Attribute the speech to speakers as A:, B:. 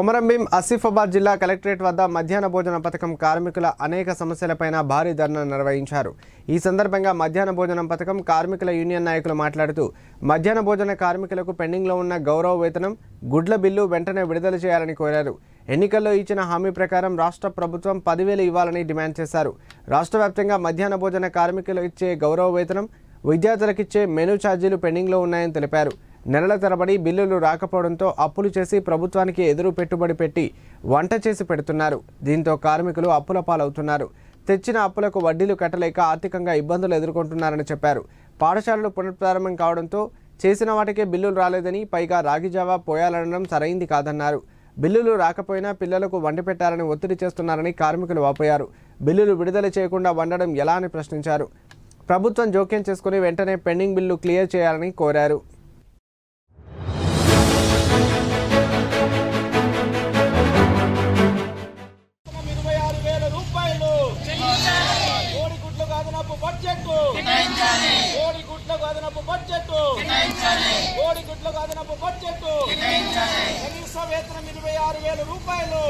A: కొమరంభీం ఆసిఫాబాద్ జిల్లా కలెక్టరేట్ వద్ద మధ్యాహ్న భోజన పథకం కార్మికుల అనేక సమస్యలపైన భారీ ధర్నా నిర్వహించారు. ఈ సందర్భంగా మధ్యాహ్న భోజనం పథకం కార్మికుల యూనియన్ నాయకులు మాట్లాడుతూ మధ్యాహ్న భోజన కార్మికులకు పెండింగ్లో ఉన్న గౌరవ వేతనం గుడ్ల బిల్లు వెంటనే విడుదల చేయాలని కోరారు. ఎన్నికల్లో ఇచ్చిన హామీ ప్రకారం రాష్ట్ర ప్రభుత్వం పదివేలు ఇవ్వాలని డిమాండ్ చేశారు. రాష్ట్ర వ్యాప్తంగా మధ్యాహ్న భోజన కార్మికులు ఇచ్చే గౌరవ వేతనం విద్యార్థులకిచ్చే మెనూ ఛార్జీలు పెండింగ్లో ఉన్నాయని తెలిపారు. నెలల తరబడి బిల్లులు రాకపోవడంతో అప్పులు చేసి ప్రభుత్వానికి ఎదురు పెట్టుబడి పెట్టి వంట చేసి పెడుతున్నారు. దీంతో కార్మికులు అప్పుల పాలవుతున్నారు. తెచ్చిన అప్పులకు వడ్డీలు కట్టలేక ఆర్థికంగా ఇబ్బందులు ఎదుర్కొంటున్నారని చెప్పారు. పాఠశాలలు పునఃప్రారంభం కావడంతో చేసిన వాటికే బిల్లులు రాలేదని పైగా రాగిజావా పోయాలనడం సరైంది కాదన్నారు. బిల్లులు రాకపోయినా పిల్లలకు వండి పెట్టాలని ఒత్తిడి చేస్తున్నారని కార్మికులు వాపోయారు. బిల్లులు విడుదల చేయకుండా వండడం ఎలా అని ప్రశ్నించారు. ప్రభుత్వం జోక్యం చేసుకుని వెంటనే పెండింగ్ బిల్లు క్లియర్ చేయాలని కోరారు.
B: రూపాయలు. కోడి గుడ్లకు అదనపు బడ్జెట్ కోడి గుడ్లకు అదనపు బడ్జెట్ కోడి గుడ్లకు అదనపు బడ్జెట్ కనీస వేతనం ఇరవై ఆరు వేల రూపాయలు.